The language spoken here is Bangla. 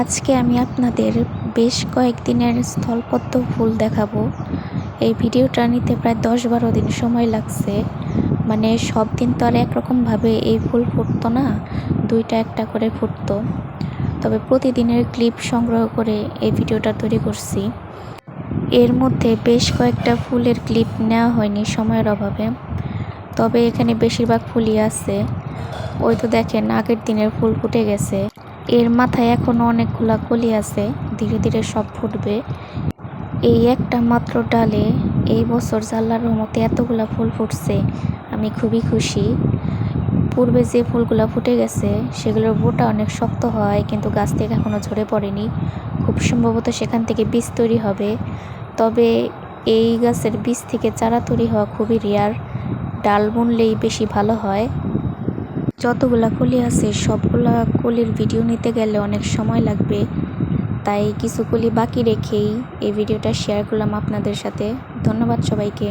আজকে আমি আপনাদের বেশ কয়েকদিনের স্থলপদ্ম ফুল দেখাবো। এই ভিডিওটা নিতে প্রায় দশ বারো দিন সময় লাগছে। মানে সব দিন তো আর একরকমভাবে এই ফুল ফুটতো না, দুইটা একটা করে ফুটতো। তবে প্রতিদিনের ক্লিপ সংগ্রহ করে এই ভিডিওটা তৈরি করছি। এর মধ্যে বেশ কয়েকটা ফুলের ক্লিপ নেওয়া হয়নি সময়ের অভাবে। তবে এখানে বেশিরভাগ ফুলই আছে। ওই তো দেখেন আগের দিনের ফুল ফুটে গেছে। এর মাথায় এখনও অনেকগুলা কলি আছে, ধীরে ধীরে সব ফুটবে। এই একটা মাত্র ডালে এই বছর জাল্লার রহমতে এতগুলা ফুল ফুটছে, আমি খুবই খুশি। পূর্বে যে ফুলগুলো ফুটে গেছে, সেগুলোর বোটা অনেক শক্ত হয়, কিন্তু গাছ থেকে এখনও ঝরে পড়েনি। খুব সম্ভবত সেখান থেকে বীজ তৈরি হবে। তবে এই গাছের বীজ থেকে চারা তৈরি হওয়া খুবই রেয়ার ডাল বুনলেই বেশি ভালো হয়। যতগুলা কলি আছে, সবগুলা কলির ভিডিও নিতে গেলে অনেক সময় লাগবে। তাই কিছু কলি বাকি রেখেই এই ভিডিওটা শেয়ার করলাম আপনাদের সাথে। ধন্যবাদ সবাইকে।